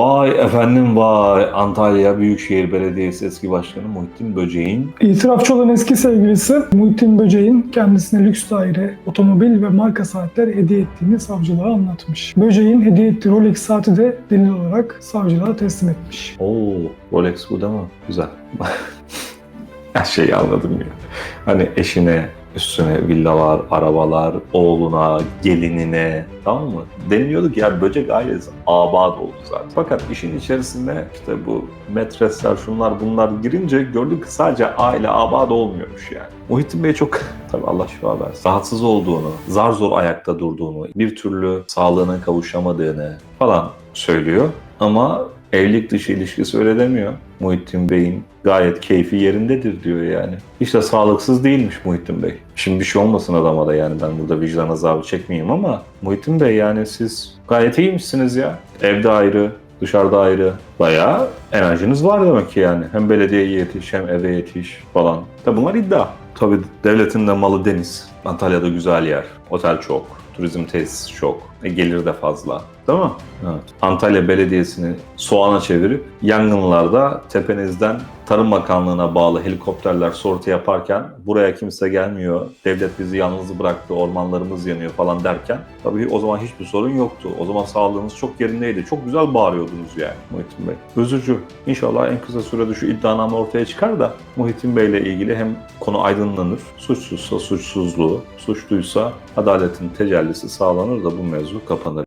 Vay efendim vay. Antalya Büyükşehir Belediyesi eski başkanı Muhittin Böceğin İtirafçı olan eski sevgilisi Muhittin Böceğin kendisine lüks daire, otomobil ve marka saatler hediye ettiğini savcılığa anlatmış. Böceğin hediye ettiği Rolex saati de delil olarak savcılığa teslim etmiş. Oo, Rolex bu da mı? Güzel. Her şeyi anladım ya. Hani eşine, üstüne villalar, arabalar, oğluna, gelinine tamam mı? Deniliyordu ki ya böcek ailesi abad oldu zaten. Fakat işin içerisinde işte bu metresler şunlar bunlar girince gördük ki sadece aile abad olmuyormuş yani. Muhittin Bey çok tabii Allah şifa versin. Rahatsız olduğunu, zar zor ayakta durduğunu, bir türlü sağlığına kavuşamadığını falan söylüyor. Ama evlilik dışı ilişkisi öyle demiyor. Muhittin Bey'in gayet keyfi yerindedir diyor yani. İşte sağlıksız değilmiş Muhittin Bey. Şimdi bir şey olmasın adama da yani ben burada vicdan azabı çekmeyeyim ama Muhittin Bey yani siz gayet iyiymişsiniz ya. Evde ayrı, dışarıda ayrı. Bayağı enerjiniz var demek ki yani. Hem belediyeye yetiş hem eve yetiş falan. Tabi bunlar iddia. Tabii devletin de malı deniz. Antalya'da güzel yer. Otel çok. Turizm tesisi çok. E, gelir de fazla. Değil mi? Evet. Antalya Belediyesi'ni soğana çevirip yangınlarda tepenizden Tarım Bakanlığı'na bağlı helikopterler sortu yaparken buraya kimse gelmiyor, devlet bizi yalnız bıraktı, ormanlarımız yanıyor falan derken tabii o zaman hiçbir sorun yoktu. O zaman sağlığınız çok yerindeydi. Çok güzel bağırıyordunuz yani Muhittin Bey. Üzücü. İnşallah en kısa sürede şu iddianame ortaya çıkar da Muhittin Bey ile ilgili hem konu aydınlanır, suçsuzsa suçsuzluğu, suçluysa adaletin tecellisi sağlanır da bu mevzu kapanır.